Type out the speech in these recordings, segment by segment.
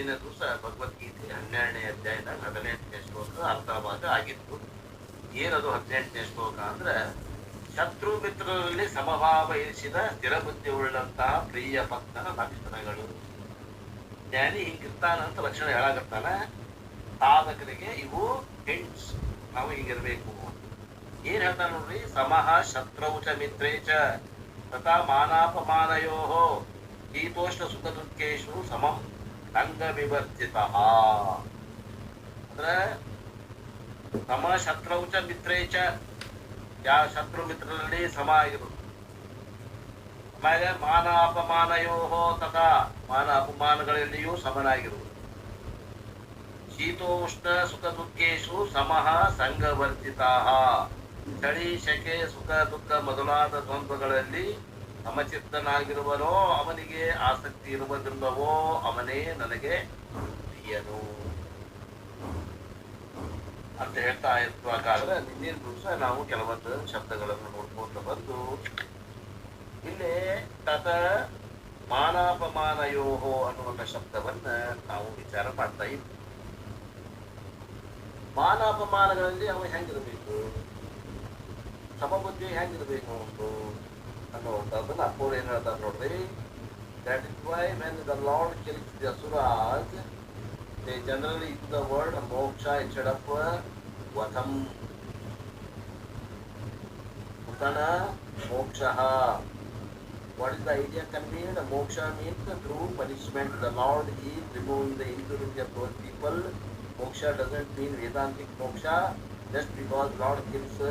ನಿನ್ನೆ ದಿವಸ ಭಗವದ್ಗೀತೆ ಹನ್ನೆರಡನೇ ಅಧ್ಯಾಯದ ಹದಿನೆಂಟನೇ ಶ್ಲೋಕ ಅರ್ಥವಾದ ಆಗಿತ್ತು. ಏನದು ಹದಿನೆಂಟನೇ ಶ್ಲೋಕ ಅಂದ್ರೆ, ಶತ್ರು ಮಿತ್ರರಲ್ಲಿ ಸಮಭಾವ ಇರಿಸಿದ ಸ್ಥಿರ ಬುದ್ಧಿ ಉಳ್ಳಂತಹ ಪ್ರಿಯ ಭಕ್ತನ ಲಕ್ಷಣಗಳು. ಜ್ಞಾನಿ ಅಂತ ಲಕ್ಷಣ ಹೇಳಾಗತ್ತಾನ ಸಾಧಕರಿಗೆ ಇವು ಹಿಂಟ್ಸ್ ನಾವು ಹಿಂಗಿರ್ಬೇಕು ಏನ್ ಹೇಳ್ತಾನ ನೋಡ್ರಿ? ಸಮಹ ಶತ್ರೌಚ ಚ ಮಿತ್ರೇ ಚ ತಥಾ ಮಾನಾಪಮಾನಯೋ ಶೀತೋಷ್ಣ ಸುಖ ದುಃಖೇಶು ಸಮಂ. ಅಂಗ ವಿವರ್ಜಿತ. ಅಂದ್ರೆ ಸಮ ಶತ್ರುಚ ಚ ಮಿತ್ರೇ ಚ ಯಾವ ಶತ್ರು ಮಿತ್ರರಲ್ಲಿ ಸಮ ಆಗಿರು ಆಮೇಲೆ ಮಾನ ಅಪಮಾನಯೋ ತಥಾ ಮಾನ ಅಪಮಾನಗಳಲ್ಲಿಯೂ ಸಮನಾಗಿರುವುದು. ಶೀತೋಷ್ಣ ಸುಖ ದುಃಖೇಶು ಸಮಃ ಸಂಘವರ್ಜಿತಾ. ಚಳಿ, ಶಕೆ, ಸುಖ, ದುಃಖ ಮೊದಲಾದ ದ್ವಂದ್ವಗಳಲ್ಲಿ ಸಮಚಿತ್ತನಾಗಿರುವನೋ, ಅವನಿಗೆ ಆಸಕ್ತಿ ಇರುವುದಿಲ್ಲವೋ, ಅವನೇ ನನಗೆ ಪ್ರಿಯನು. ಅಂತ ಹೇಳ್ತಾ ಇರುವಾಗಾದ್ರೆ ನಿನ್ನೆ ದಿವಸ ನಾವು ಕೆಲವೊಂದು ಶಬ್ದಗಳನ್ನು ನೋಡ್ಕೊಂಡು ಬಂದು, ಇಲ್ಲಿ ತತ ಮಾನಾಪಮಾನಯೋಹೋ ಅನ್ನುವಂಥ ಶಬ್ದವನ್ನ ನಾವು ವಿಚಾರ ಮಾಡ್ತಾ ಇದ್ವಿ. ಮಾನಾಪಮಾನಗಳಲ್ಲಿ ಅವ ಹೆಂಗಿರಬೇಕು? ಸಮಬುದ್ಧಿ ಹೆಂಗಿರಬೇಕು ಒಂದು ಅನ್ನುವಂಥದ್ದನ್ನ ಅಪ್ಪೋರು ಏನ್ ಹೇಳ್ತಾರೆ ನೋಡ್ರಿ that is why when the lord kills the ಅಸುರಾಜ್ they generally use the word moksha instead of vadham ಉತನ moksha What is the idea conveyed? Moksha means through punishment. The Lord is removing the impurity of those people. Moksha doesn't mean Vedantic moksha. Just because Lord kills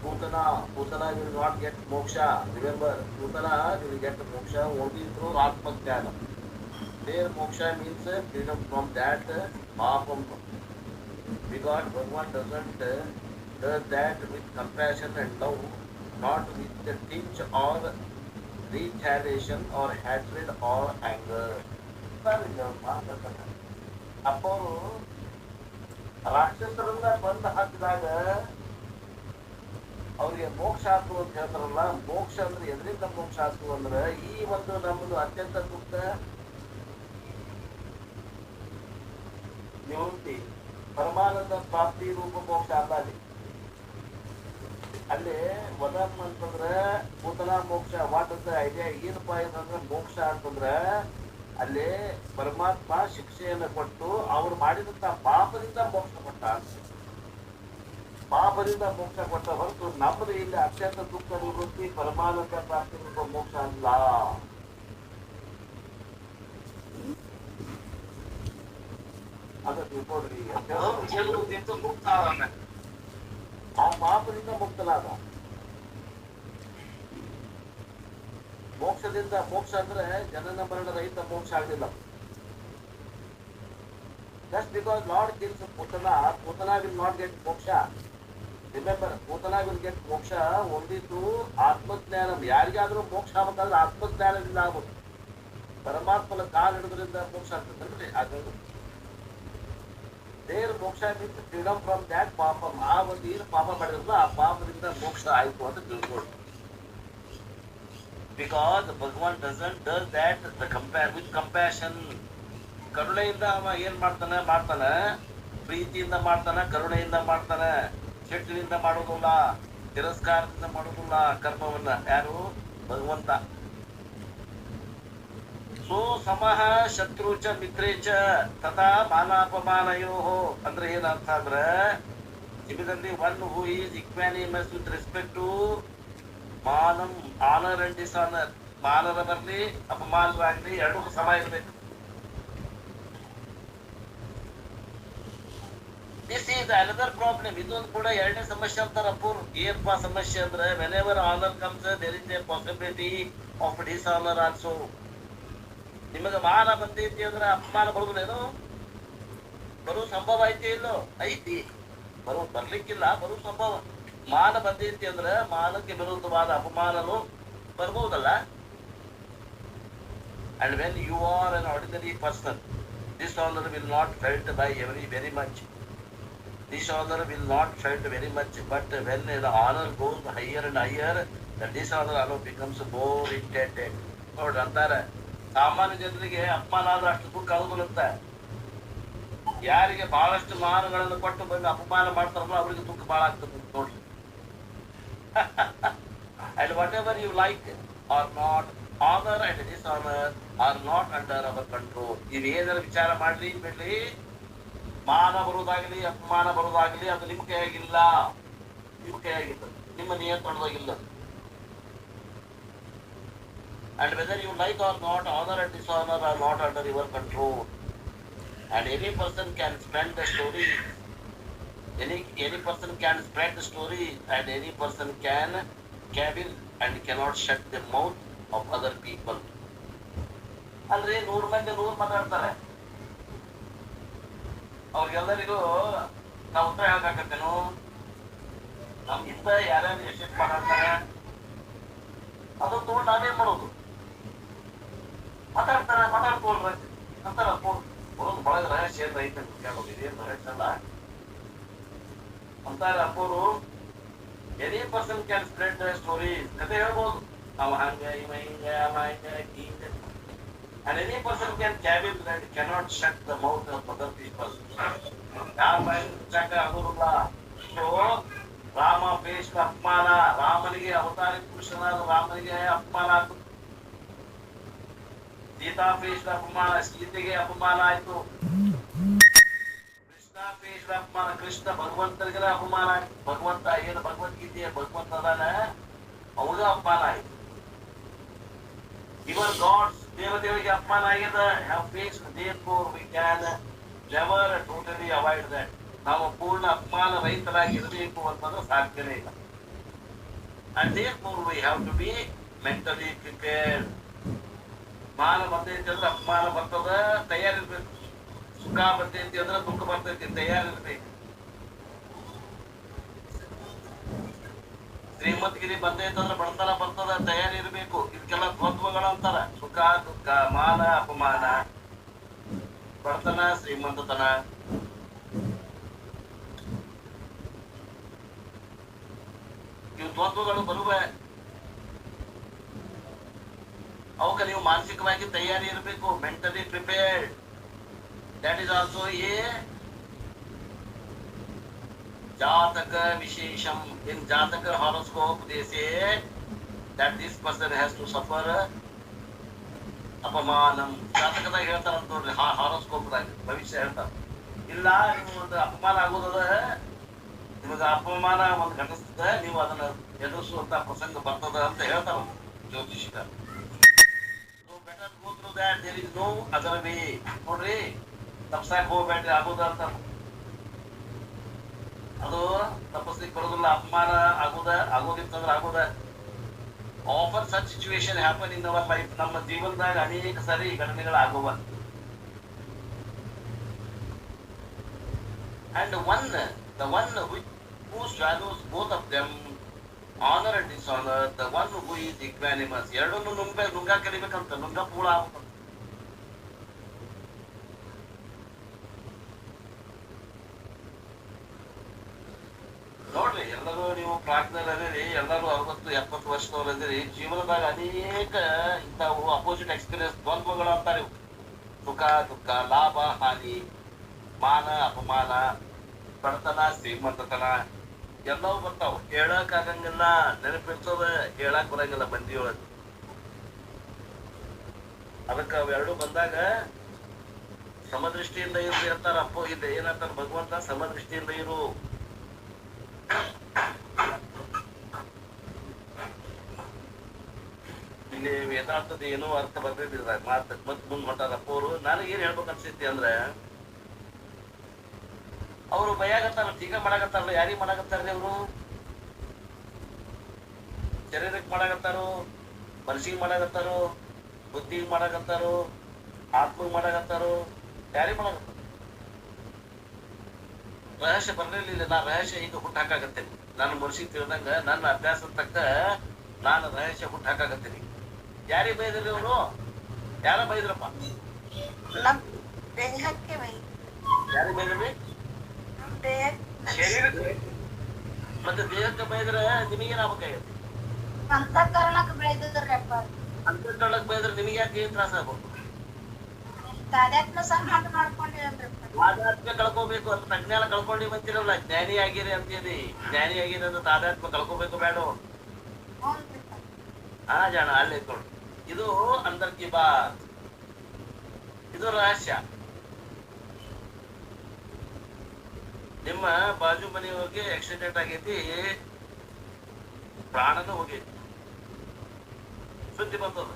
uh, Putana, Putana will not get moksha. Remember, Putana will get moksha only through Atma Jnana. There moksha means uh, freedom from that uh, Mahapam. Because Bhagavan doesn't uh, does that with compassion and love, not with the tinge or retaliation or hatred or anger. ಅಪ್ಪವರು ರಾಕ್ಷಸರನ್ನ ಬಂದು ಹಾಕಿದಾಗ ಅವ್ರಿಗೆ ಮೋಕ್ಷ ಆತು ಅಂತ ಹೇಳ್ತಾರಲ್ಲ, ಮೋಕ್ಷ ಅಂದ್ರೆ ಎದರಿಂದ ಮೋಕ್ಷ ಆತು ಅಂದ್ರೆ ಈ ಒಂದು ನಮ್ಮದು ಅತ್ಯಂತ ಸೂಕ್ತ ನಿವೃತ್ತಿ, ಪರಮಾನಂದ ಪ್ರಾಪ್ತಿ ರೂಪ ಮೋಕ್ಷ ಅಲ್ಲ ಅಲ್ಲಿ ವದಮ್ ಅಂತಂದ್ರೆ ಪೂತನ ಮೋಕ್ಷ, ವಾಟ್ ಅಂತ ಐಡಿಯಾ ಏನಪ್ಪ ಏನಂದ್ರೆ ಮೋಕ್ಷ ಅಂತಂದ್ರೆ ಅಲ್ಲಿ ಪರಮಾತ್ಮ ಶಿಕ್ಷೆಯನ್ನು ಕೊಟ್ಟು ಅವ್ರು ಮಾಡಿದಂತ ಪಾಪದಿಂದ ಮೋಕ್ಷ ಕೊಟ್ಟ ಅಂತ. ಪಾಪದಿಂದ ಮೋಕ್ಷ ಕೊಟ್ಟ ಹೊರತು ನಮ್ಮದು ಇಲ್ಲಿ ಅತ್ಯಂತ ದುಃಖ ನಿವೃತ್ತಿ ಪರಮಾನಂದ ಪ್ರಾಪ್ತಿ ರೂಪ ಮೋಕ್ಷ ಅಲ್ಲ. ಅದು ತಿಳ್ಕೊಡ್ರಿ ಆ ಪಾಪದಿಂದ ಮುಕ್ತನಾದ ಮೋಕ್ಷದಿಂದ ಮೋಕ್ಷ ಅಂದ್ರೆ ಜನನ ಮರಣ ರಹಿತ ಮೋಕ್ಷ ಆಗಲಿಲ್ಲ just because lord kills Putana Putana will not get moksha remember ಭೂತನಾಗಿ ಮೋಕ್ಷ ಹೊಂದಿದ್ದು ಆತ್ಮಜ್ಞಾನ. ಯಾರಿಗಾದ್ರೂ ಮೋಕ್ಷ ಆಗ್ಬೇಕಾದ್ರೆ ಆತ್ಮಜ್ಞಾನದಿಂದ ಆಗುತ್ತೆ ಪರಮಾತ್ಮನ ಕಾಲ್ ಹಿಡಿದ್ರಿಂದ ಮೋಕ್ಷ ಆಗ್ತದಲ್ರಿ ಅದು ದೇರ್ ಮೋಕ್ಷ ಮೀನ್ಸ್ ಫ್ರೀಡಮ್ ಫ್ರಮ್ ದ್ಯಾಟ್ ಪಾಪ ಆ ಒಂದು ಏನು ಪಾಪ ಮಾಡಿರಲ್ಲ ಆ ಪಾಪದಿಂದ ಮೋಕ್ಷ ಆಯ್ತು ಅಂತ ತಿಳ್ಕೊಳ್ಳಿ. Because Bhagwan doesn't does that the compare with compassion ಕರುಣೆಯಿಂದ ಅವ ಏನ್ ಮಾಡ್ತಾನೆ? ಮಾಡ್ತಾನೆ. ಪ್ರೀತಿಯಿಂದ ಮಾಡ್ತಾನೆ, ಕರುಣೆಯಿಂದ ಮಾಡ್ತಾನೆ. ಸಿಟ್ಟಿನಿಂದ ಮಾಡೋದಿಲ್ಲ ತಿರಸ್ಕಾರದಿಂದ ಮಾಡೋದಿಲ್ಲ ಕರ್ಮವನ್ನ ಯಾರು? ಭಗವಂತ. ಸೋ ಸಮಹ ಶತ್ರು ಚ ಮಿತ್ರೇ ಚ ತಥಾ ಮಾನಾಪಮಾನಯೋ ಅಂದ್ರೆ ಏನರ್ಥ ಅಂದ್ರೆ, ಜೀವನದಲ್ಲಿ one who is equanimous with respect to ಮಾನಂ honour and dishonour ಮಾನರ ಬರಲಿ ಅಪಮಾನವಾಗ್ಲಿ ಎರಡಕ್ಕೂ ಸಮ ಇರಬೇಕು. ದಿಸ್ ಈಸ್ ಅನದರ್ ಪ್ರಾಬ್ಲಮ್ ಇದೊಂದು ಕೂಡ ಎರಡನೇ ಸಮಸ್ಯೆ ಅಂತಾರ ಅಪ್ಪೂರ್ ಏನಪ್ಪಾ ಸಮಸ್ಯೆ ಅಂದ್ರೆ whenever honour comes there is a possibility of dishonour also ನಿಮಗೆ ಮಾನ ಬಂದೈತಿ ಅಂದ್ರೆ ಅಪಮಾನ ಬರುದಿಲ್ಲೇನು ಬರೋ ಸಂಭವ ಐತಿ ಇಲ್ಲೋ? ಐತಿ. ಬರೋ ಬರ್ಲಿಕ್ಕಿಲ್ಲ ಬರೋ ಸಂಭವ. ಮಾನ ಬಂದೈತಿ ಅಂದ್ರೆ ಮಾನಕ್ಕೆ ವಿರುದ್ಧವಾದ ಅಪಮಾನನು ಬರ್ಬಹುದಲ್ಲ and when you are an ordinary person this honour will not felt by every very much this honour will not felt very much but when the honour goes higher and higher the dishonour also becomes more intended ನೋಡ್ರಿ ಅಂತಾರೆ, ಸಾಮಾನ್ಯ ಜನರಿಗೆ ಅಪಮಾನ ಆದ್ರೆ ಅಷ್ಟು ದುಃಖ ಅದು ಬರುತ್ತೆ ಯಾರಿಗೆ ಬಹಳಷ್ಟು ಮಾನಗಳನ್ನು ಕೊಟ್ಟು ಬಂದು ಅಪಮಾನ ಮಾಡ್ತಾರಲ್ಲ, ಅವರಿಗೆ ದುಃಖ ಬಹಳ ಆಗ್ತದೆ ಅಂತ ನೋಡ್ರಿ and whatever you like or not honour and dishonour are not under our control ನೀವು ಏನಾರ ವಿಚಾರ ಮಾಡ್ಲಿ ಬಿಡ್ಲಿ ಮಾನ ಬರುವುದಾಗಲಿ ಅಪಮಾನ ಬರುವುದಾಗಲಿ ಅದು ನಿಮ್ಮ ಕೈಯಾಗಿಲ್ಲ. ನಿಮ್ಮ ಕೈಯಾಗಿಲ್ಲ ನಿಮ್ಮ ನಿಯಂತ್ರಣದಾಗಿಲ್ಲ. And whether you like or not, honor and dishonor are not under your control and any person can spread the story any any person can spread the story and any person can cabin and cannot shut the mouth of other people ಅಲ್ರಿ ನೂರು ಮಂದಿ ನೂರು ಮಾತಾಡ್ತಾರೆ. ಅವ್ರಿಗೆಲ್ಲರಿಗೂ ನಾವು ಉತ್ತರ ಹೇಳ್ಬೇಕಾಗ್ತೇನು? ನಮ್ಗಿಂತ ಯಾರ್ಯಾರು ಎಷ್ಟೆಷ್ಟು ಮಾತಾಡ್ತಾರೆ ಅದು ತಗೊಂಡು ನಾವೇನ್ ಮಾಡೋದು? ಮಾತಾಡ್ತಾರೆ, ಮಾತಾಡ್ಕೊಳ್ರಿ. ಅಂತಾರ ಬರೋದು ಬಹಳ ರಹಸ್ಯ ಕೇಳೋದು ಇದೇನು ರಹಸ್ಯ ಅಲ್ಲ. ಅಂತಾರ ಅಪ್ಪೋರು any person can spread story. ಕತೆ ಹೇಳ್ಬೋದು. ನಾವು ಹಂಗ, ಇವ ಹಿಂಗ, ಅವ ಹಿಂಗ ಹಿಂಗ And any person can cavil and cannot shut the mouth of other people. ಯಾರ ಬಾಯಿ ಮುಚ್ಚಾಕ ಆಗೋದಿಲ್ಲ ಸೊ ರಾಮ ಭೀಷ್ಮ ಅಪಮಾನ ರಾಮನಿಗೆ ಅವತಾರಿ ಪುರುಷನಾದ ರಾಮನಿಗೆ ಅಪಮಾನ ಆಯ್ತು ಸೀತಾ ಭೀಷ್ಮ ಅಪಮಾನ ಸೀತೆಗೆ ಅಪಮಾನ ಆಯ್ತು ಕೃಷ್ಣ ಭೀಷ್ಮ ಅಪಮಾನ ಕೃಷ್ಣ ಭಗವಂತನಿಗೆ ಅಪಮಾನ ಆಯ್ತು ಭಗವಂತ ಏನು ಭಗವದ್ಗೀತೆಯ ಭಗವಂತ ಅದಾನ ಅವಾಗ ಅಪಮಾನ ಆಯ್ತು ಇವನ್ ಗಾಡ್ಸ್ ದೇವತೆಗಳಿಗೆ ಅಪಮಾನ ಆಗ್ಯದ have face therefore we can never totally avoid that ನಾವು ಪೂರ್ಣ ಅಪಮಾನ ರಹಿತರಾಗಿ ಇರಬೇಕು ಅನ್ನೋದು ಸಾಧ್ಯನೇ ಇಲ್ಲ. And therefore we have to be mentally prepared ಮಾನ ಬಂದೈತಿ ಅಂದ್ರೆ ಅಪಮಾನ ಬರ್ತದ, ತಯಾರಿರ್ಬೇಕು. ಸುಖ ಬರ್ತೈತಿ ಅಂದ್ರೆ ದುಃಖ ಬರ್ತೈತಿ, ತಯಾರಿರ್ಬೇಕು. ಶ್ರೀಮಂತಗಿರಿ ಬಂದೈತೆ ಅಂದ್ರೆ ಬಡತನ ಬರ್ತದ, ತಯಾರಿ ಇರಬೇಕು. ಇದಕ್ಕೆಲ್ಲ ದ್ವಂದ್ವಗಳು ಅಂತಾರ. ಸುಖ, ದುಃಖ, ಮಾನ, ಅಪಮಾನ. ಬಡತನ, ಶ್ರೀಮಂತತನ. ಇವು ದ್ವಂದ್ವಗಳು ಬರುವೆ. ಅವಕ್ಕೆ ನೀವು ಮಾನಸಿಕವಾಗಿ ತಯಾರಿ ಇರಬೇಕು mentally prepared that is also a ಜಾತಕ ವಿಶೇಷಂ ಇನ್ ಜಾತಕ horoscope they say that this person has to suffer ಅಪಮಾನಂ ಜಾತಕದಾಗ ಹೇಳ್ತಾರ ನೋಡ್ರಿ ಹಾರೋಸ್ಕೋಪ್ದಾಗ ಭವಿಷ್ಯ ಹೇಳ್ತಾರ ಇಲ್ಲ, ನೀವು ಒಂದು ಅಪಮಾನ ಆಗೋದದ, ನಿಮಗೆ ಅಪಮಾನ ಒಂದು ಘಟಿಸ್ತದ, ನೀವು ಅದನ್ನ ಎದುರಿಸುವಂತ ಪ್ರಸಂಗ ಬರ್ತದ ಅಂತ ಹೇಳ್ತಾರ ಜ್ಯೋತಿಷಿಕ So better go through that. There is no other way. ನೋಡ್ರಿ, ತಪ್ಸಾಕ್ ಹೋಗ್ಬೇಡ್ರಿ, ಆಗೋದ ಅಂತ ಅದು ತಪಸ್ಲಿಕ್ಕೆ ಬರೋದಿಲ್ಲ. ಅಪಮಾನ ಆಗೋದ ಆಗೋದಿತ್ತಂದ್ರೆ ಆಗೋದ. After such situation happen in our life ನಮ್ಮ ಜೀವನದಾಗ ಅನೇಕ ಸಾರಿ ಘಟನೆಗಳಾಗುವ. And one the one who swallows both of them honour and dishonour the one who is equanimous ಎರಡನ್ನು ನುಂಗ ನುಂಗ ಕರಿಬೇಕಂತ ನುಂಗ ಪೂಳ ಆಗ್ಬೇಕಂತ ನೋಡ್ರಿ ಎಲ್ಲರೂ ನೀವು ಪ್ರಾಜ್ಞರು ಅದಿರಿ ಎಲ್ಲರೂ ಅರವತ್ತು, ಎಪ್ಪತ್ತು ವರ್ಷದವ್ರು ಅದಿರಿ ಜೀವನದಾಗ ಅನೇಕ ಇಂಥವು ಅಪೋಸಿಟ್ ಎಕ್ಸ್ಪೀರಿಯನ್ಸ್ ದ್ವಂದ್ವಗಳು ಅಂತಾರೆ ಇವು. ಸುಖ, ದುಃಖ, ಲಾಭ, ಹಾನಿ, ಮಾನ, ಅಪಮಾನ ಬಡತನ ಶ್ರೀಮಂತತನ, ಎಲ್ಲವೂ ಬರ್ತಾವ. ಹೇಳಕ್ ಆಗಂಗಿಲ್ಲ ನೆನಪಿರ್ತದ ಹೇಳಕ್ ಬರಂಗಿಲ್ಲ ಮಂದಿಯೊಳಗ. ಅದಕ್ಕೆ ಅವೆರಡು ಬಂದಾಗ ಸಮದೃಷ್ಟಿಯಿಂದ ಇರು ಅಂತಾರ ಅಪ್ಪ ಇದೆ ಏನಂತಾರ ಭಗವಂತ? ಸಮದೃಷ್ಟಿಯಿಂದ ಇರು. ಇಲ್ಲಿ ವೇದಾಂತದ ಏನೋ ಅರ್ಥ ಬರ್ತಿದ್ದಿಲ್ಲ ಮಾತು ಮತ್ತೆ ಮುಂದ್ ಹೊಂಟಾರ ನಾನ್ ಏನ್ ಹೇಳ್ಬೇಕು ಅಂದ್ರೆ, ಅವರು ಭಯಾಗತ್ತಾರ ಟೀಕ ಮಾಡಾಕತ್ತಾರಲ್ಲ ಯಾರಿಗೆ ಮಾಡಾಕತ್ತಾರ ಅವರು? ಶರೀರಕ್ಕೆ ಮಾಡಾಕತ್ತಾರೋ, ಮನಸ್ಸಿಗೆ ಮಾಡಾಕತ್ತಾರೋ, ಬುದ್ಧಿಗೆ ಮಾಡಾಕತ್ತಾರೋ, ಆತ್ಮಗ್ ಮಾಡಾಕತ್ತಾರೋ, ಯಾರಿಗೆ ಮಾಡಾಕತ್ತಾರ? ರಹಸ್ಯ ಬರಲಿಲ್ಲ ನಾ ರಹಸ್ಯ ಈಗ ಹುಟ್ಟು ಹಾಕಾಕತ್ತೇನೆ ನನ್ನ ಮನಸ್ಸಿಗೆ ತಿಳಿದಂಗ ನನ್ನ ಅಭ್ಯಾಸ ತಕ್ಕ ನಾನು ರಹಸ್ಯ ಹುಟ್ಟು ಹಾಕಾಕತ್ತೀನಿ. ಯಾರಿಗೆ ಬೈದ್ರಿ ಅವರು? ಯಾರ ಬೈದ್ರಪ್ಪ? ಯಾರಿಗೆ ಬೈದ್ರಿ? ಶರೀರಕ್ಕೆ? ಮತ್ತೆ ದೇಹಕ್ಕೆ ಬೈದ್ರೆ ನಿಮಗೆ ನಾವು ಬೆಳೆದಿದ್ರಪ್ಪ ಅಂತರ್ಕಳಕ್ ಬೈದ್ರೆ ನಿಮಗೆ ಯಾಕೆ ಏನ್ ತ್ರಾಸ ಆಗ್ಬೋದು ತಾದಾತ್ಮ್ಯ ಕಳ್ಕೋಬೇಕು ಅಂತ ಪ್ರಜ್ಞಾನ ಕಳ್ಕೊಂಡಿ ಬಂತಿರಲ್ಲ ಜ್ಞಾನಿ ಆಗಿರಿ ಅಂತೀರಿ. ಜ್ಞಾನಿ ಆಗಿರಿ ಅಂತ ತಾದಾತ್ಮ್ಯ ಕಳ್ಕೋಬೇಕು ಬೇಡ. ಹಾ ಜಾಣ ಅಲ್ಲೇ ಕೊಡು ಇದು ಅಂದರ್ ಕಿ ಬಾತ್. ಇದು ರಹಸ್ಯ. ನಿಮ್ಮ ಬಾಜು ಮನೆ ಹೋಗಿ ಆಕ್ಸಿಡೆಂಟ್ ಆಗೈತಿ. ಪ್ರಾಣನೂ ಹೋಗೈತಿ. ಸುದ್ದಿ ಬಂದದ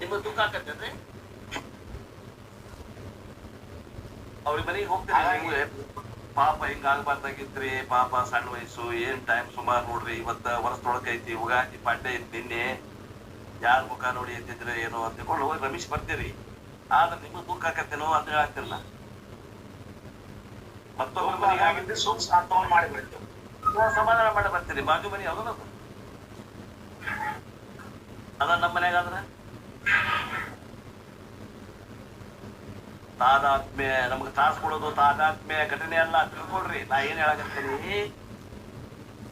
ನಿಮ್ಮ ದುಃಖ ಆಕತ್ತೇನ್ರಿ ಅವ್ರಿಗೆ ಮನೆಗೆ ಹೋಗ್ತಾರೆ ಪಾಪ ಹಿಂಗ ಆಗ್ಬಾರ್ದಾಗಿತ್ರಿ ಪಾಪ ಸಣ್ಣ ವಯಸ್ಸು ಏನ್ ಟೈಮ್ ಸುಮಾರು ನೋಡ್ರಿ ಇವತ್ತ ವರ್ಷ ಐತಿ ಉಗಾದಿ ಪಾಡ್ಯ ಐತಿ ನಿನ್ನೆ. ಯಾರ ಮುಖ ನೋಡಿ ಎತ್ತಿದ್ರೆ ಏನೋ ಅಂತ ತಿಳ್ಕೊಂಡು ಹೋಗಿ ರಮೇಶ್ ಬರ್ತೀರಿ. ಆದ್ರೆ ನಿಮ್ಗೆ ದುಃಖ ಆಕತ್ತೇನೋ ಅಂತ ಹೇಳಾಕ್ತಿರಲ್ಲ ಮತ್ತೊಬ್ಬರ ಮನೆಗೆ ಆಗಿದ್ದು ಸೂಕ್ಷ್ಮ ಸಾಂತ್ವನ ಮಾಡಿ ಬಿಡ್ತೇವೆ. ಸಮಾಧಾನ ಮಾಡಿ ಬರ್ತೀರಿ ಬಾಜು ಮನೆ ಯಾವ್ದು ಅದ ನಮ್ಮ ಮನ್ಯಾಗ ಆದ್ರೆ ತಾದಾತ್ಮ್ಯ, ನಮ್ಗೆ ತ್ರಾಸ ಕೊಡೋದು ತಾದಾತ್ಮ್ಯ ಘಟನೆ ಅಲ್ಲ. ತಿಳ್ಕೊಳ್ರಿ, ನಾ ಏನ್ ಹೇಳಕತ್ತೀನಿ?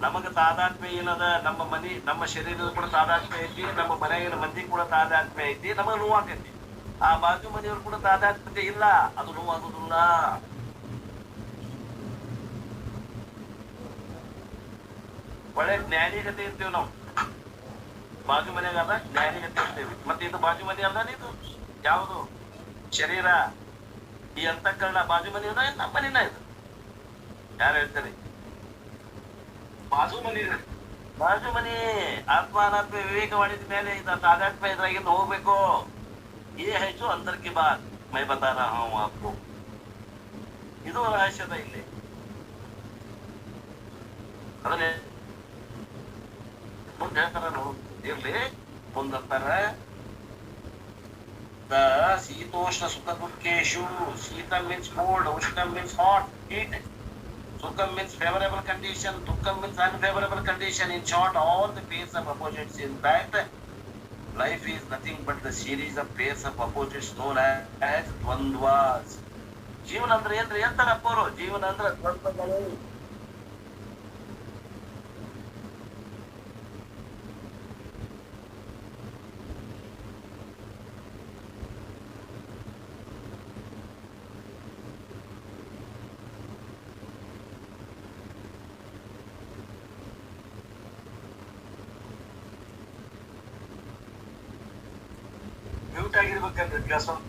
ನಮಗ ತಾದಾತ್ಮ್ಯ ಏನದ ನಮ್ಮ ಮನಿ, ನಮ್ಮ ಶರೀರದ ಕೂಡ ತಾದಾತ್ಮ್ಯ ಐತಿ, ನಮ್ಮ ಮನೆಯಾಗಿನ ಮಂದಿ ಕೂಡ ತಾದಾತ್ಮ್ಯ ಐತಿ, ನಮಗ ನೋವಾಗೈತಿ ಆ ಬಾಜು ಮನೆಯವ್ರು ಕೂಡ ತಾದಾತ್ಮ್ಯತೆ ಇಲ್ಲ. ಅದು ನೋವಾಗುದಿಲ್ಲ ಒಳ್ಳೆ ಜ್ಞಾನಿಗತೆ ಇರ್ತೀವಿ ನಾವು. ಬಾಜು ಮನೆಯಾಗ ಅದ ಜ್ಞಾನಿಗೆ ತಿಳ್ತೇವೆ ಮತ್ತೆ ಇದು ಬಾಜು ಮನೆ ಅಲ್ಲ ಇದು? ಯಾವುದು? ಶರೀರ? ಈ ಅಂತಃಕರಣ ಬಾಜು ಮನೆ ಅದ ನಮ್ಮ ಇದು ಯಾರು ಹೇಳ್ತಾರೆ? ಬಾಜು ಮನೆ. ಬಾಜು ಮನೆ. ಆತ್ಮ ಅನಾತ್ಮ ವಿವೇಕವಾಣಿದ ಮೇಲೆ ಇದು ತಾದಾತ್ಮ ಇದ್ರಾಗಿಂದ ಹೋಗ್ಬೇಕು. ಏ ಹೆಚ್ಚು ಅಂತರ್ಕಿ ಬಾತ್. ಮೈ ಬತಾರ ಹಾಕು ಇದು ರಹಸ್ಯದ ಇಲ್ಲಿ. ಅದನ್ನೇ ಹೇಳ್ತಾರ ನೋಡು? ಇರ್ಲಿ ಮುಂದಂತಾರ ದ ಶೀತೋಷ್ಣ ಸುಖ ದುಃಖೇಶು ಶೀತ ಮೀನ್ಸ್ ಕೋಲ್ಡ್ ಉಷ್ಣ means hot heat Sukham means favorable condition, Dukkham means unfavorable condition. In short, all the pairs of opposites. In fact, life is nothing but the series of pairs of opposites known as ದ್ವಂದ್ವಾಸ್ ಜೀವನ ಅಂದ್ರೆ ಏನ್ರಿ ಎಂತಾರಪ್ಪ ಅವರು ಜೀವನ ಅಂದ್ರೆ ದ್ವಂದ್ವಗಳು ಆಗಿರ್ಬೇಕಂದ್ರೆ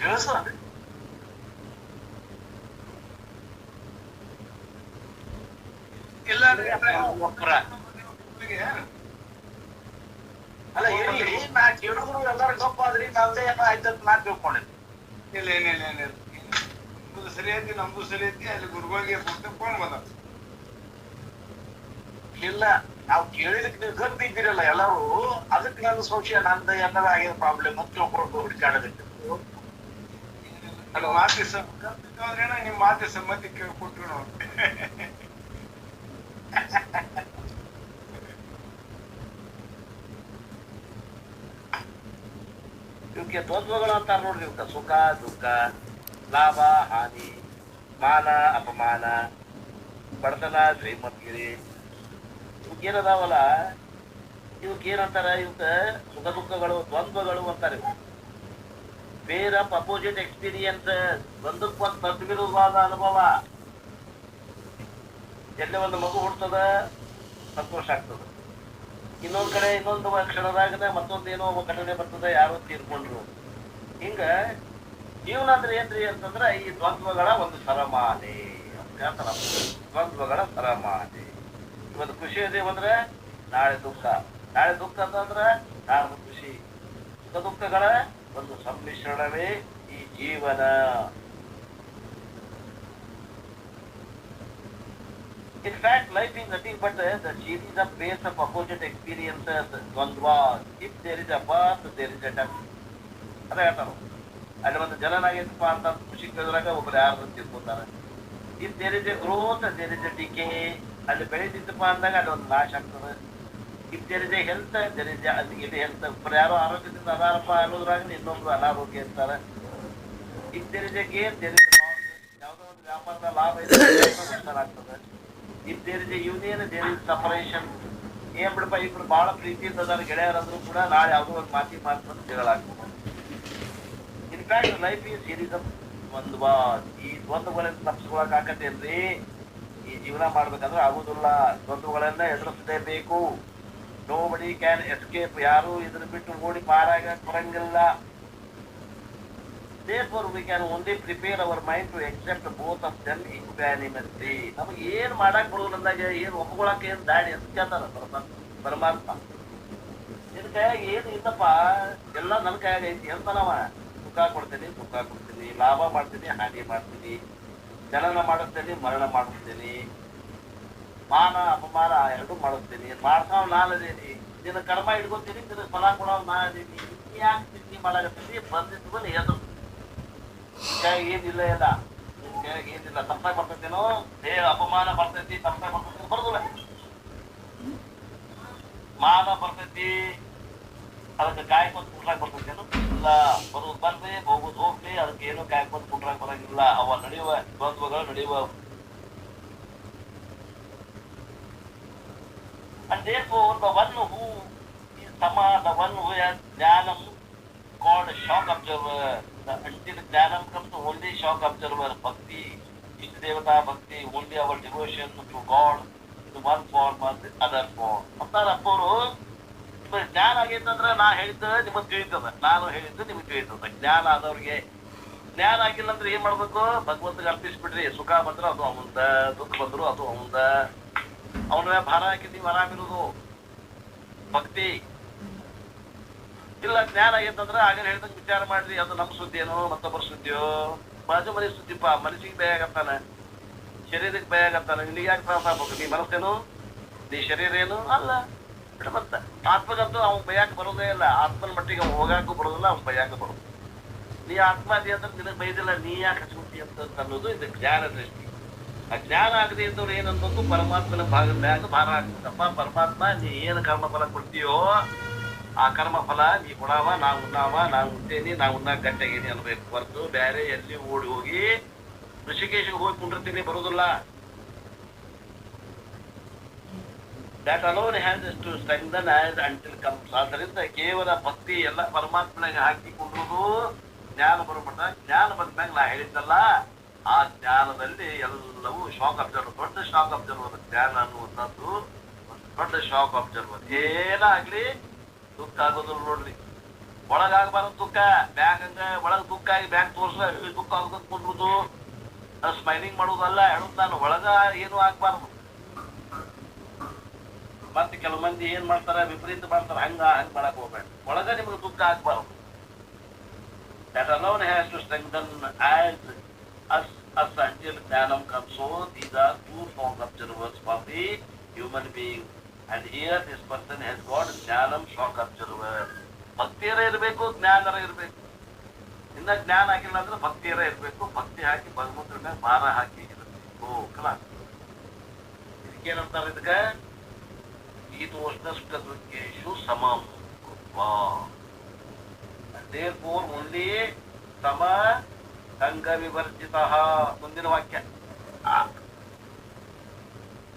ಕೆಲಸ ಏನ್ ಇಲ್ಲ ಅಲ್ಲ ಇರ್ಲಿ ನಾ ಕೇಳಿದ್ರು ಎಲ್ಲಾರು ಗಪ್ಪ ಆದ್ರಿ ನಮ್ದೇ ಏನೋ ಆಯ್ತಂತ ನಾ ತಿಳ್ಕೊಂಡಿದ್ದೆ. ಇಲ್ಲ ಏನಿಲ್ಲ ನಮ್ದು ಸರಿ ಐತಿ ನಮ್ದು ಸರಿ ಐತಿ ಅಲ್ಲಿ ಗುರುಗಳಿಗೆ ಕೊಟ್ಟು ಫೋನ್ ಬಂದ ಇಲ್ಲ ನಾವು ಕೇಳಿದಕ್ಕೆ ನೀವು ಗರ್ತಿದ್ದೀರಲ್ಲ ಎಲ್ಲರೂ ಅದಕ್ಕೆ ನನ್ನ ಸಂಶಯ ನಂದ ಏನಾರ ಆಗಿದ ಪ್ರಾಬ್ಲಮ್ ಅಂತ ತಿಳ್ಕೊಂಡು ಹುಡುಕಾಡೋದಕ್ಕೆ. ಮಾತಿ ನಿಮ್ಮ ಮಾತಿ ಸಮ್ಮತಿ ಕೇಳ್ಕೊಟ್ರು ನಾವು ಇವಕ್ಕೆ ದ್ವಂದ್ವಗಳು ಅಂತಾರೆ ನೋಡ್ರಿ ಇವಕ್ಕ ಸುಖ, ದುಃಖ, ಲಾಭ, ಹಾನಿ, ಮಾನ, ಅಪಮಾನ, ಬಡತನ ಶ್ರೀಮದ್ಗಿರಿ ಇವಕ್ಕೇನದಾವಲ್ಲ ಇವಕ್ಕೆ ಏನಂತಾರ ಇವಕ್ಕ ಸುಖ, ದುಃಖಗಳು, ದ್ವಂದ್ವಗಳು ಅಂತಾರೆ ಬೇರ್ ಆಫ್ ಅಪೋಸಿಟ್ ಎಕ್ಸ್ಪೀರಿಯನ್ಸ್ ಒಂದಕ್ಕೊಂದು ತದ್ವಿರುವಾದ ಅನುಭವ. ಎಲ್ಲೇ ಒಂದು ಮಗು ಹುಡ್ತದ ಸಂತೋಷ ಆಗ್ತದ. ಇನ್ನೊಂದ್ ಕಡೆ ಇನ್ನೊಂದು ಕ್ಷಣದಾಗ ಮತ್ತೊಂದು ಏನೋ ಒಬ್ಬ ಘಟನೆ ಬರ್ತದೆ ಯಾರೋ ತೀರ್ಕೊಂಡ್ರು. ಹಿಂಗ ಜೀವನ ಅಂದ್ರೆ ಏನ್ರಿ ಅಂತಂದ್ರ ಈ ದ್ವಂದ್ವಗಳ ಒಂದು ಸರಮಾಲೆ ಅಂತ ದ್ವಂದ್ವಗಳ ಸರಮಾಲೆ ಇವತ್ತು ಖುಷಿ ಇದೆ ಅಂದ್ರೆ ನಾಳೆ ದುಃಖ. ನಾಳೆ ದುಃಖ ಅಂತಂದ್ರ ನಾಳೆ ಖುಷಿ. ಸುಖ ದುಃಖಗಳ ಒಂದು ಸಮ್ಮಿಶ್ರಣವೇ ಈ ಜೀವನ. In fact, life is nothing but the series of waves of opposite experiences, ದ್ವಂದ್ವ. If there is a birth, there is a death. ಅದೇ ಹೇಳ್ತಾರ ಅಲ್ಲಿ ಒಂದು ಜನನ ಆಗೈತಪ್ಪ ಅಂತ ಖುಷಿ ಕೇಳಿದ್ರಾಗ ಒಬ್ರು ಯಾರು ತಿಳ್ಕೊತಾರೆ. If there is a growth there is a decay ಅಲ್ಲಿ ಬೆಳೆದಿತ್ತಪ್ಪ ಅಂದಾಗ ಅಲ್ಲಿ ಒಂದು ನಾಶ ಆಗ್ತದೆ. If there is a health there is ಅಲ್ಲಿ ಹೆಲ್ತ್ ಒಬ್ರು ಯಾರೋ ಆರೋಗ್ಯದಿಂದ ಅದಾರಪ್ಪ ಅನ್ನೋದ್ರಾಗ ಇನ್ನೊಬ್ರು ಅನಾರೋಗ್ಯ ಇರ್ತಾರೆ. If there is a gain there is ಯಾವುದೋ ಒಂದು ವ್ಯಾಪಾರದ ಲಾಭ ಆಗ್ತದೆ. If there is a union there is separation ಏನ್ ಬಿಡಪ್ಪ, ಇಬ್ರು ಬಹಳ ಪ್ರೀತಿಯಿಂದ ಅದಾರ, ಗೆಳೆಯರಂದ್ರು ಕೂಡ ನಾಳೆ ಯಾವುದೋ ಒಂದು ಮಾತಿ ಮಾತು ಅಂತ ಆಗ್ತದೆ ಇನ್ಫ್ಯಾಕ್ಟ್ ಲೈಫ್ ಈ ಸೀರೀಸ್ ಆಫ್ ಒಂದು ಈ ದ್ವಂದ್ವಗಳನ್ನ ತಪ್ಪಿಸ್ಕೊಳಕ್ ಆಕತ್ತೇನ್ರಿ ಈ ಜೀವನ ಮಾಡ್ಬೇಕಂದ್ರೆ ಆಗುದಿಲ್ಲ. ದ್ವಂದ್ವಗಳನ್ನ ಎದುರಿಸಲೇಬೇಕು ನೋ ಬಡಿ ಕ್ಯಾನ್ ಎಸ್ಕೇಪ್ ಯಾರು ಇದ್ರ ಬಿಟ್ಟು ಓಡಿ ಪಾರಾಗ ಬರಂಗಿಲ್ಲ. Therefore, we can only prepare our mind to accept both of them equanimously. ನಮಗೆ ಏನ್ ಮಾಡಕ್ ಬರೋದಂದಾಗ ಏನ್ ಒಪ್ಕೊಳಕ್ ಏನ್ ದಾಡಿ ಅಂತ ಕೇಳ್ತಾರ ಪರಮ- ಪರಮಾತ್ಮ. ನಿನ್ ಕೈಯಾಗ ಏನು ಇಲ್ಲಪ್ಪ? ಎಲ್ಲ ನನ್ನ ಕೈಯಾಗ ಐತಿ ಅಂತಾನವ ಸುಖ ಕೊಡ್ತೀನಿ ದುಃಖ ಕೊಡ್ತೀನಿ. ಲಾಭ ಮಾಡ್ತೀನಿ ಹಾನಿ ಮಾಡ್ತೀನಿ. ಜನನ ಮಾಡುತ್ತೇನೆ ಮರಣ ಮಾಡುತ್ತೇನೆ. ಮಾನ ಅಪಮಾನ ಎರಡೂ ಮಾಡುತ್ತೇನೆ. ಮಾಡ್ತಾವ್ ನಾನದೇನಿ ನಿನ್ನ ಕರ್ಮ ಇಟ್ಕೊತೀನಿ ನಿನ್ನ ಫಲ ಕೊಡೋ ನಾ ಅದೀನಿ. ಯಾಕೆ ಚಿಂತೆ ಮಾಡಾಕತ್ತೀನಿ? ಬಂದಿದ್ದು ಎದು ಕೈಯಾಗ ಏನಿಲ್ಲ ಇಲ್ಲ ನಿನ್ ಕೈಯಾಗ ಏನಿಲ್ಲ ತಪ್ಪಾಗಿ ಬರ್ತೈತೇನೋ? ಏ ಅಪಮಾನ ಬರ್ತೈತಿ ತಪ್ಪಾಗಿ ಬರ್ತೈತಿ ಬರೋದಿಲ್ಲ. ಮಾನ ಬರ್ತೈತಿ. ಅದಕ್ಕೆ ಕಾಯ್ಕೊಂತ ಕುಟ್ರಾಕ್ ಬರ್ತೈತೇನು? ಇಲ್ಲ. ಬರೋದು ಬರ್ಲಿ ಹೋಗೋದು ಹೋಗ್ಲಿ. ಅದಕ್ಕೆ ಏನು ಕಾಯ್ಕೊಂತ ಕುಟ್ರಾಕ್ ಬರಂಗಿಲ್ಲ. ಅವ ನಡೆಯುವ ದ್ವಂದ್ವಗಳು ನಡೆಯುವ. And therefore, the one who is Sama, the one who has Jnanam, called. Until Jnanam comes, only shock observer, Bhakti. Ishtadevata Bhakti, only our devotion to God in one form or the other form. ಅಂತಾರ ಅಪ್ಪವರು ಜ್ಞಾನ ಆಗೈತಂದ್ರ ನಾ ಹೇಳಿದ್ದ ನಿಮಗೆ ತಿಳಿತದ ನಾನು ಹೇಳಿದ್ದು ನಿಮಗೆ ತಿಳಿತದ ಜ್ಞಾನ ಆದವ್ರಿಗೆ ಜ್ಞಾನ ಆಗಿಲ್ಲ ಅಂದ್ರೆ ಏನ್ ಮಾಡ್ಬೇಕು ಭಗವಂತಗೆ ಅರ್ಪಿಸ್ಬಿಡ್ರಿ ಸುಖ ಬಂದ್ರ ಅದು ಅವಂದ ದುಃಖ ಬಂದ್ರು ಅದು ಅವಂದ ಅವನ ಭಾರ ಹಾಕಿ ನೀವು ಆರಾಮಿರುವುದು ಭಕ್ತಿ ಇಲ್ಲ, ಜ್ಞಾನ ಐತಂದ್ರ ಆಗಲೇ ಹೇಳಿದ ವಿಚಾರ ಮಾಡ್ರಿ, ಅದು ನಮ್ಮ ಸುದ್ದಿ ಏನೋ, ಮತ್ತೊಬ್ಬರ ಸುದ್ದಿಯೋ. ಬಾಜು ಮನೆ ಸುದ್ದಿಪ್ಪ ಮನಸ್ಸಿಗೆ ಬೇಯಾಗತ್ತಾನ ಶರೀರಕ್ಕೆ ಬೇಯಾಗತ್ತಾನ ನಿನಗೆ ಯಾಕೆ ತ್ರಾಸ ಆಗ್ಬೇಕು? ನೀ ಮನಸ್ಸೇನು? ನೀ ಶರೀರ ಏನು? ಅಲ್ಲ. ಬಿಡಬಂತ ಆತ್ಮಗಂತೂ ಅವನ್ ಭಯಕ್ಕೆ ಬರೋದೇ ಇಲ್ಲ. ಆತ್ಮನ ಮಟ್ಟಿಗೆ ಅವ್ನು ಹೋಗಾಕು ಬರೋದಿಲ್ಲ, ಅವ್ನ್ ಭಯಕ್ಕ ಬರೋದು. ನೀ ಆತ್ಮ ಅದಿ ಅಂದ್ರೆ ನಿನಗೆ ಬೈದಿಲ್ಲ, ನೀ ಯಾಕೆ ಹಚ್ಕೊಂತಿ ಅಂತ ಅನ್ನೋದು ಇದು ಜ್ಞಾನ ದೃಷ್ಟಿ. ಆ ಜ್ಞಾನ ಆಗದೆ ಇದ್ದವ್ರು ಏನನ್ಬೇಕು ಪರಮಾತ್ಮನ ಭಾಗದ ಮ್ಯಾಗ ಭಾರ ಆಗ್ತದಪ್ಪ. ಪರಮಾತ್ಮ, ನೀ ಏನು ಕರ್ಮ ಫಲ ಕೊಡ್ತೀಯೋ ಆ ಕರ್ಮ ಫಲ, ನೀ ಕೊಡವ ನಾ ಉಣ್ಣಾವ ನಾ ಉಂಟೇನಿ ನಾ ಉಣ್ಣಾಕ ಗಂಟೆಗೇನಿ ಅನ್ಬೇಕು. ಹೊರತು ಬೇರೆ ಎಲ್ಲಿ ಓಡಿ ಹೋಗಿ ಋಷಿಕೇಶಿಗೆ ಹೋಗಿ ಕುಂಡಿರ್ತೀನಿ, ಬರೋದಿಲ್ಲ. That alone has to strengthen as until comes ಆದ್ದರಿಂದ ಕೇವಲ ಭಕ್ತಿ, ಎಲ್ಲ ಪರಮಾತ್ಮನಿಗೆ ಹಾಕಿಕೊಂಡ್ರುದು ಜ್ಞಾನ ಬರಬಾರ ಜ್ಞಾನ ಬಂದಾಗ ನಾ ಹೇಳಿದ್ದಲ್ಲ, ಆ ಜ್ಞಾನದಲ್ಲಿ ಎಲ್ಲವೂ ಶಾಕ್ ಅಬ್ಸರ್ವರ್ ದೊಡ್ಡ ಶಾಕ್ ಅಬ್ಸರ್ವರ್ ಜ್ಞಾನ ಅನ್ನುವಂಥದ್ದು. ದೊಡ್ಡ ಶಾಕ್ ಅಬ್ಸರ್ವರ್ ಏನಾಗ್ಲಿ ದುಃಖ ಆಗೋದಿಲ್ಲ ನೋಡ್ರಿ. ಒಳಗಾಗಬಾರದು ದುಃಖ, ಬ್ಯಾಗ್ ಒಳಗ್ ದುಃಖ ಆಗಿ ಬ್ಯಾಗ್ ತೋರ್ಸ ದುಃಖ ಆಗುದ ಕುಂಡ್ರುದು ಸ್ಮೈಲಿಂಗ್ ಮಾಡೋದಲ್ಲ ಹೇಳುದು ನಾನು ಒಳಗ ಏನು ಆಗ್ಬಾರ್ದು. ಮತ್ತೆ ಕೆಲವು ಮಂದಿ ಏನ್ ಮಾಡ್ತಾರ, ವಿಪರೀತ ಮಾಡ್ತಾರ, ಹಂಗ ಹಂಗ ಮಾಡಕ್ ಹೋಗ್ಬೇಡ. ಒಳಗ ನಿಮ್ಗೆ ದುಃಖ ಆಗ್ಬಾರ್ದು. That alone has to strengthen as as until until comes comes are are two forms of observers the human human being here this person person has ಜ್ಞಾನಂ ಶಾಕ್ ಅಬ್ಸರ್ವರ್ ಭಕ್ತಿಯರ ಇರಬೇಕು ಜ್ಞಾನರ ಇರಬೇಕು ಇನ್ನ ಜ್ಞಾನ ಆಗಿಲ್ಲ ಅಂದ್ರೆ ಭಕ್ತಿಯರ ಇರಬೇಕು. ಭಕ್ತಿ ಹಾಕಿ ಭಗವಂತರ ಮೇಲೆ ಭಾರ ಹಾಕಿ ಇರಬೇಕು ಕಲಾ. ಇದಕ್ಕೇನಂತಾರೆ ಇದಕ್ಕೆ? ಶೀತೋಷ್ಣಷ್ಟದೃತ್ಯೇಷು ಸಮಂ ಅದೇ therefore ಓನ್ಲಿ ಸಮ ಸಂಘ ವಿವರ್ಜಿತ. ಮುಂದಿನ ವಾಕ್ಯ.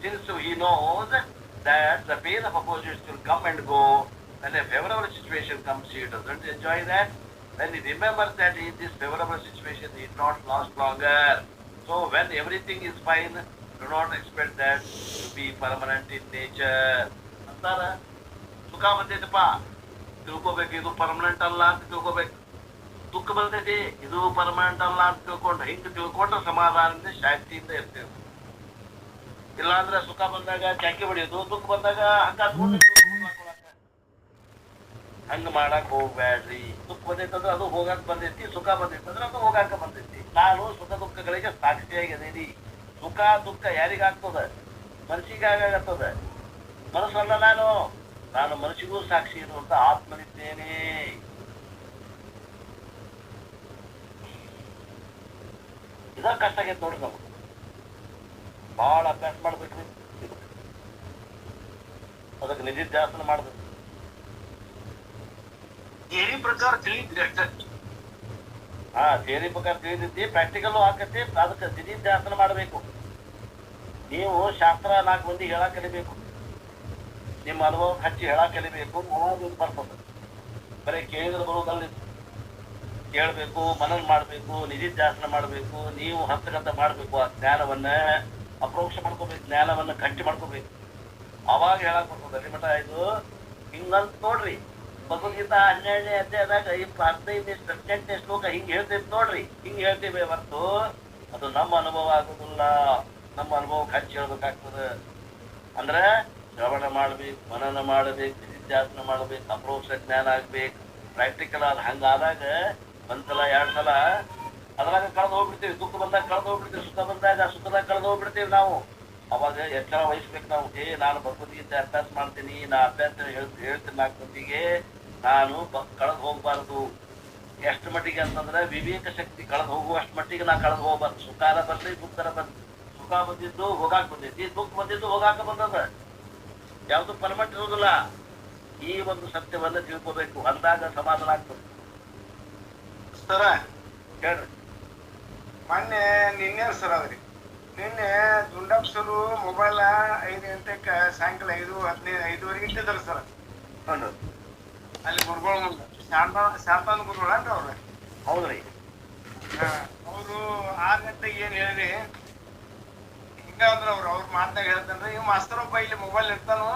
Since he knows that the pain of opposites will come and go when a favorable situation comes he doesn't enjoy that when he remembers that in this favorable situation he not last longer so when everything is fine do not expect that to be permanent in nature ಅಂತಾರ ಸುಖ ಬಂದೈತಪ್ಪ ತಿಳ್ಕೊಬೇಕು ಇದು permanent ಅಲ್ಲ ಅಂತ ತಿಳ್ಕೊಬೇಕು ದುಃಖ ಬಂದೈತಿ ಇದು ಪರ್ಮನೆಂಟ್ ಅಲ್ಲ ಅಂತ ತಿಳ್ಕೊಂಡು ಹಿಂಗೆ ತಿಳ್ಕೊಂಡ್ರೆ ಸಮಾಧಾನದಿಂದ ಶಾಂತಿಯಿಂದ ಇರ್ತೇವೆ ಇಲ್ಲಾಂದ್ರೆ ಸುಖ ಬಂದಾಗ ಚಾಕಿ ಹೊಡಿಯೋದು ದುಃಖ ಬಂದಾಗ ಹಂಗ ಹಂಗ ಮಾಡಕ್ ಹೋಗ್ಬೇಡ್ರಿ ದುಃಖ ಬಂದೈತಂದ್ರೆ ಅದು ಹೋಗಾಕ ಬಂದೈತಿ ಸುಖ ಬಂದೈತಂದ್ರೆ ಅದು ಹೋಗಾಕ ಬಂದೈತಿ. ನಾನು ಸುಖ ದುಃಖಗಳಿಗೆ ಸಾಕ್ಷಿಯಾಗಿದ್ದೀನಿ. ಸುಖ ದುಃಖ ಯಾರಿಗಾಗ್ತದ ಮನಸ್ಸಿಗೆ ಆಗಾಗತ್ತದ ಮನಸ್ಸಲ್ಲ ನಾನು. ನಾನು ಮನಸ್ಸಿಗೂ ಸಾಕ್ಷಿ ಇರುವಂತ ಆತ್ಮನಿದ್ದೇನೆ. ಇದ ಕಷ್ಟ ಆಗೈತೆ ನೋಡ್ರಿ ನಮ್ಗೆ. ಬಹಳ ಅಭ್ಯಾಸ ಮಾಡ್ಬೇಕ್ರಿ ಅದಕ್ಕೆ ನಿಧಿಧ್ಯಾಸನ ಮಾಡ್ಬೇಕು ಥಿಯರಿ ಪ್ರಕಾರ ತಿಳಿದ್ರಿ ಅಷ್ಟೇ. ಹಾ ಥಿಯರಿ ಪ್ರಕಾರ ತಿಳಿದೈತಿ ಪ್ರಾಕ್ಟಿಕಲ್ ಆಕತಿ ಅದಕ್ಕೆ ನಿಧಿಧ್ಯಾಸನ ಮಾಡಬೇಕು. ನೀವು ಶಾಸ್ತ್ರ ನಾಲ್ಕು ಮಂದಿ ಹೇಳಕ್ ಕಲಿಬೇಕು. ನಿಮ್ಮ ಅನುಭವ ಹಚ್ಚಿ ಹೇಳಕ್ ಕಲಿಬೇಕು ಇದು ಬರ್ತದೆ. ಬರೀ ಕೇಳಿದ್ರೆ ಬರೋದಲ್ಲ ಕೇಳಬೇಕು ಮನನ್ ಮಾಡ್ಬೇಕು ನಿಧಿಧ್ಯಾಸನ ಮಾಡಬೇಕು ನೀವು ಹಸ್ತಗತ ಮಾಡಬೇಕು ಆ ಜ್ಞಾನವನ್ನ. ಅಪ್ರೋಕ್ಷ ಮಾಡ್ಕೋಬೇಕು ಜ್ಞಾನವನ್ನ ಗಟ್ಟಿ ಮಾಡ್ಕೋಬೇಕು. ಅವಾಗ ಹೇಳಕ್ ಬರ್ತದೆ ಮಠ ಇದು ಹಿಂಗಂತ ನೋಡ್ರಿ. ಭಗವದ್ಗೀತಾ ಹನ್ನೆರಡನೇ ಅಧ್ಯಾಯದಾಗ ಈ ಹದಿನೈದನೇ ಹದಿನೆಂಟನೇ ಶ್ಲೋಕ ಹಿಂಗ್ ಹೇಳ್ತೈತಿ ನೋಡ್ರಿ. ಹಿಂಗ್ ಹೇಳ್ತೇವೆ ಹೊರತು ಅದು ನಮ್ಮ ಅನುಭವ ಆಗೋದಿಲ್ಲ. ನಮ್ಮ ಅನುಭವ ಕಂಚಿ ಹೇಳ್ಬೇಕಾಗ್ತದೆ. ಅಂದ್ರೆ ಶ್ರವಣ ಮಾಡ್ಬೇಕು, ಮನನ ಮಾಡ್ಬೇಕು ನಿತ್ಯಾಸನ ಮಾಡ್ಬೇಕು, ಅಪ್ರೋಕ್ಷ ಜ್ಞಾನ ಆಗ್ಬೇಕು. ಪ್ರಾಕ್ಟಿಕಲ್ ಆದ ಹಂಗಾದಾಗ ಒಂದ್ಸಲ, ಎರಡ್ ಸಲ ಅದ್ರಾಗ ಕಳೆದು ಹೋಗ್ಬಿಡ್ತೀವಿ ದುಃಖ ಬಂದಾಗ ಕಳೆದು ಹೋಗ್ಬಿಡ್ತೀವಿ ಸುಖ ಬಂದಾಗ ಸುಖದಾಗ ಕಳೆದು ಹೋಗ್ಬಿಡ್ತೀವಿ ನಾವು. ಅವಾಗ ಎಚ್ಚರ ವಹಿಸ್ಬೇಕು ನಾವು. ಏ ನಾನು ಭಗವದ್ಗೀತೆ ಅಭ್ಯಾಸ ಮಾಡ್ತೀನಿ ನಾ ಅಭ್ಯಾಸ ಹೇಳ್ ಹೇಳ್ತೀನಿ ನಾಲ್ಕು ಮಂದಿಗೆ ನಾನು ಕಳೆದು ಹೋಗ್ಬಾರ್ದು. ಎಷ್ಟು ಮಟ್ಟಿಗೆ ಅಂತಂದ್ರೆ ವಿವೇಕ ಶಕ್ತಿ ಕಳೆದು ಹೋಗುವಷ್ಟು ಮಟ್ಟಿಗೆ ನಾ ಕಳೆದು ಹೋಗ್ಬಾರ್ದು. ಸುಖಾರ ಬರ್ಲಿ ದುಃಖರ ಬರ್ಲಿ. ಸುಖ ಬಂದಿದ್ದು ಹೋಗಾಕ್ ಬಂದೈತಿ ದುಃಖ ಬಂದಿದ್ದು ಹೋಗಾಕ ಬಂದದ. ಯಾವುದು ಪರ್ಮನೆಂಟ್ ಇರೋದಿಲ್ಲ. ಈ ಒಂದು ಸತ್ಯವನ್ನ ತಿಳ್ಕೋಬೇಕು. ಅಂದಾಗ ಸಮಾಧಾನ ಆಗ್ತದೆ. ಸರ ಹೇಳ್ರಿ. ಮೊನ್ನೆ ನಿನ್ನೆ ಸರ್ ಅದ್ರಿ ನಿನ್ನೆ ದುಂಡಪ್ಪ ಸರು ಮೊಬೈಲ್ ಐದು ಗಂಟೆಗೆ ಸಾಯಂಕಾಲ ಐದು ಹದಿನೈದು ಐದುವರೆಗೆ ಇಟ್ಟಿದ್ರು ಸರ್. ಅಲ್ಲಿ ಗುರುಗಳ ಮುಂದೆ. ಶಾಂತ ಶಾಂತಾನ್ ಗುರುಗಳು ಅಂತ ಅವ್ರ? ಹೌದ್ರಿ. ಅವರು ಆರು ಗಂಟೆಗೆ ಏನು ಹೇಳ್ರಿ? ಹಿಂಗ ಅಂದ್ರ ಅವ್ರು ಅವ್ರ ಮಾತಾಗ ಹೇಳ್ತಾನ್ರಿ ಇವ್ ಮಾಸ್ತರೊಬ್ಬ ಇಲ್ಲಿ ಮೊಬೈಲ್ ಇರ್ತಾನು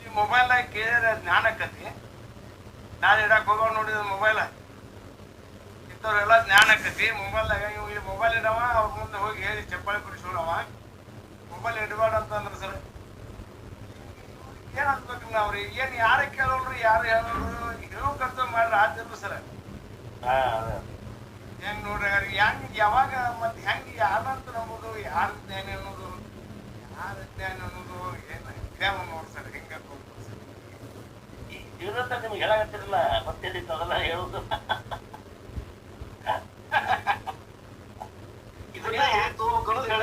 ಈ ಮೊಬೈಲ್ನಾಗ ಕೇಳಿದ್ರೆ ಜ್ಞಾನ ಆಕತಿ ನಾನು ಇಡಕ್ ಹೋಗೋ ನೋಡಿದ ಮೊಬೈಲ್. ಇಂಥವ್ರೆಲ್ಲ ಜ್ಞಾನ ಆಕತಿ ಮೊಬೈಲ್ನಾಗ ಇವ್ ಇಲ್ಲಿ ಮೊಬೈಲ್ ಇಡವ ಅವ್ರ ಮುಂದೆ ಹೋಗಿ ಹೇಳಿ ಚಪ್ಪಾಳಿ ಕುಡಿಸೋಣವ ಮೊಬೈಲ್ ಇಡಬೇಡ ಅಂತಂದ್ರ ಸರ್. ಏನ್ ಅನ್ಬೇಕು ಅವ್ರಿಗೆ? ಏನ್ ಯಾರ ಕೇಳೋಲ್ರಿ ಯಾರು ಹೇಳೋರು ಹೇಳೋ ಕರ್ತವ್ಯ ಮಾಡ್ರಿ ಆದ್ರೂ ಸರ್. ಹೆಂಗ್ ನೋಡ್ರಿ ಹೆಂಗ್ ಯಾವಾಗ ಮತ್ತೆ ಹೆಂಗ್ ಯಾರಂತ ನಂಬುದು ಯಾರ ಜ್ಞಾನ ಅನ್ನೋದು ಯಾರ ಜ್ಞಾನ ಅನ್ನೋದು ಏನ್ ಜ್ಞಾನ ನೋಡ್ ಸರ್ ಹೆಂಗ ಈ ಜೀವನದ ನಿಮ್ಗೆ ಹೇಳಾಗತ್ತಿರಲ್ಲ ಮತ್ತೆ ಅದೆಲ್ಲ ಹೇಳುದು ಇದನ್ನ ದೊಡ್ಡ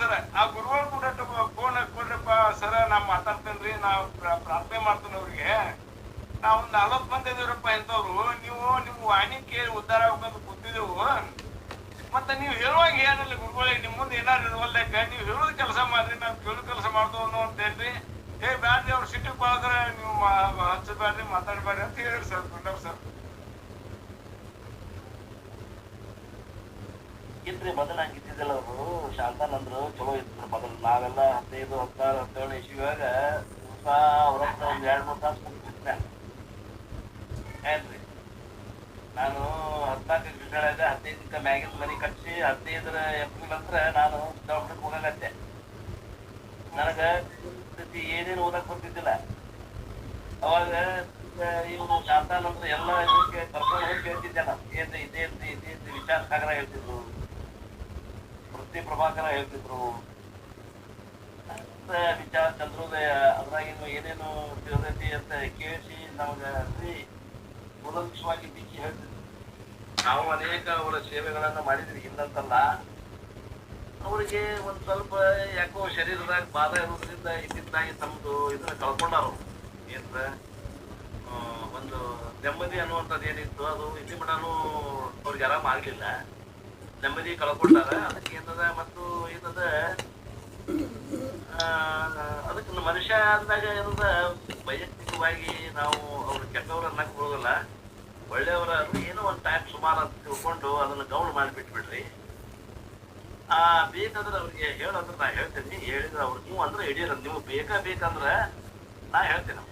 ಸರ್ ಆ ಗುರುಗಳು ಕೂಡ ಫೋನ್ ಕೊಡ್ರಪ್ಪ ಸರ್ ನಾ ಮಾತಾಡ್ತೇನ್ರಿ, ನಾವು ಪ್ರ- ಪ್ರಾರ್ಥನೆ ಮಾಡ್ತೇನೆ ಅವ್ರಿಗೆ. ನಾವು ಒಂದ್ ನಲವತ್ತು ಮಂದಿ ಇಂಥವ್ರು. ನೀವು ನೀವು ವಾಣಿ ಕೇಳಿ ಉದ್ಧಾರ ಆಗ್ಬೇಕಂತ ಕೂತಿದ್ದೆವು ಮತ್ತೆ ನೀವು ಹೇಳುವಾಗ ಏನಲ್ಲ ಗುರುಗಳಿಗೆ ನಿಮ್ಮ ಮುಂದೆ ಏನಾರು ಇರುವಲ್ಲಾಗ ನೀವು ಹೇಳೋದು ಕೆಲಸ ಮಾಡ್ರಿ, ನಾವು ಕೆಲಸ ಮಾಡ್ದೋ ಅಂತ ಹೇಳ್ರಿ. ಏ, ಬ್ಯಾಡ್ರಿ ಅವ್ರು ಸಿಟ್ಟಿಗೆ ಬಾಳಿದ್ರೆ ನೀವು ಹಚ್ಚಬೇಡ್ರಿ ಮಾತಾಡ್ಬೇಡ್ರಿ ಅಂತ ಹೇಳಿರಿ ಸರ್ ದೊಡ್ಡವ್ರು ಸರ್. ಇದ್ರಿ ಮೊದಲ ಹಂಗಿದ್ದಿದ್ದಿಲ್ಲ ಅವರು ಶಾಂತಾನಂದ್ರು ಚಲೋ ಇದ್ರು ಮೊದಲು ನಾವೆಲ್ಲ ಹದಿನೈದು, ಹದಿನಾರು, ಹದಿನೇಳು ಇಸ್ವಿಯಾಗ ದಿವಸ ಅವ್ರ ಒಂದ್ ಎರಡ್, ಮೂರ್ ತಾಸು ಕುಂತಿದ್ದೆ ಏನ್ರಿ? ನಾನು ಹದಿನಾಲ್ಕು ಗಿಡಗಳಾಗ ಹದಿನೈದಕ್ಕೆ ಮ್ಯಾಗಿನ ಮನೆ ಕಟ್ಸಿ, ಹದಿನೈದರ ಎಪ್ರಿಲ್ ನಂತರ ನಾನು ಡಾಕ್ಟರ್ ಹೋಗಕತ್ತೆ. ನನಗ ಏನೇನು ಓದಕ್ ಬರ್ತಿದ್ದಿಲ್ಲ ಅವಾಗ ಇವನು ಶಾಂತಾನಂದ್ರ ಎಲ್ಲ ಇದಕ್ಕೆ ಕರ್ಕೊಂಡು ಹೋಗಿ ಕೇಳ್ತಿದ್ದೆ ನಾನು. ಏನ್ರಿ, ಇದೇ ಇದೇ ವಿಚಾರ ಸಾಗರ ಹೇಳ್ತಿದ್ರು. ವೃತ್ತಿ ಪ್ರಭಾಕರ ಹೇಳ್ತಿದ್ರು. ವಿಚಾರ ಚಂದ್ರೋದಯ ಅದ್ರಾಗಿನ ಏನೇನು ತಿಳಿದೈತಿ ಅಂತ ಕೇಳಿಸಿ ನಮಗ ಅತಿ ಕೂಲಂಕಷವಾಗಿ ಬಿಚ್ಚಿ ಹೇಳ್ತಿದ್ರು. ನಾವು ಅನೇಕ ಅವರ ಸೇವೆಗಳನ್ನ ಮಾಡಿದ್ರಿ ಇಲ್ಲಂತಲ್ಲ. ಅವರಿಗೆ ಒಂದ್ ಸ್ವಲ್ಪ ಯಾಕೋ ಶರೀರದಾಗ ಬಾಧ ಇರೋದ್ರಿಂದ ಇದ್ದಿದ್ದಾಗಿ ತಮ್ಮದು ಇದನ್ನ ಕಳ್ಕೊಂಡಾರ. ಏನ್ರ? ಒಂದು ನೆಮ್ಮದಿ ಅನ್ನುವಂಥದ್ದು ಏನಿತ್ತು ಅದು ಇಲ್ಲಿ ಮಟನೂ ಅವ್ರಿಗೆ ಆರಾಮ ಆಗ್ಲಿಲ್ಲ. ನೆಮ್ಮದಿ ಕಳ್ಕೊಂಡಾರ ಅದಕ್ಕೆ ಏನದ ಮತ್ತು ಏನದ ಆ, ಅದಕ್ಕೆ ಮನುಷ್ಯ ಅಂದಾಗ ಏನದ ವೈಯಕ್ತಿಕವಾಗಿ ನಾವು ಅವ್ರು ಕೆಟ್ಟವ್ರ ಅನ್ನಕ್ ಹೋಗಲ್ಲ ಒಳ್ಳೆಯವರ ಏನೋ ಒಂದು ಟೈಮ್ ಸುಮಾರು ಅಂತ ತಿಳ್ಕೊಂಡು ಅದನ್ನ ಗೌಣ ಮಾಡಿಬಿಟ್ಬಿಡ್ರಿ. ಆ ಬೇಕಾದ್ರೆ ಅವ್ರಿಗೆ ಹೇಳಂದ್ರೆ ನಾ ಹೇಳ್ತೀನಿ. ಹೇಳಿದ್ರೆ ಅವ್ರು ನೀವು ಅಂದ್ರೆ ಹಿಡಿಯಲ್ಲ. ನೀವು ಬೇಕಾ ಬೇಕಂದ್ರೆ ನಾ ಹೇಳ್ತೀನಿ.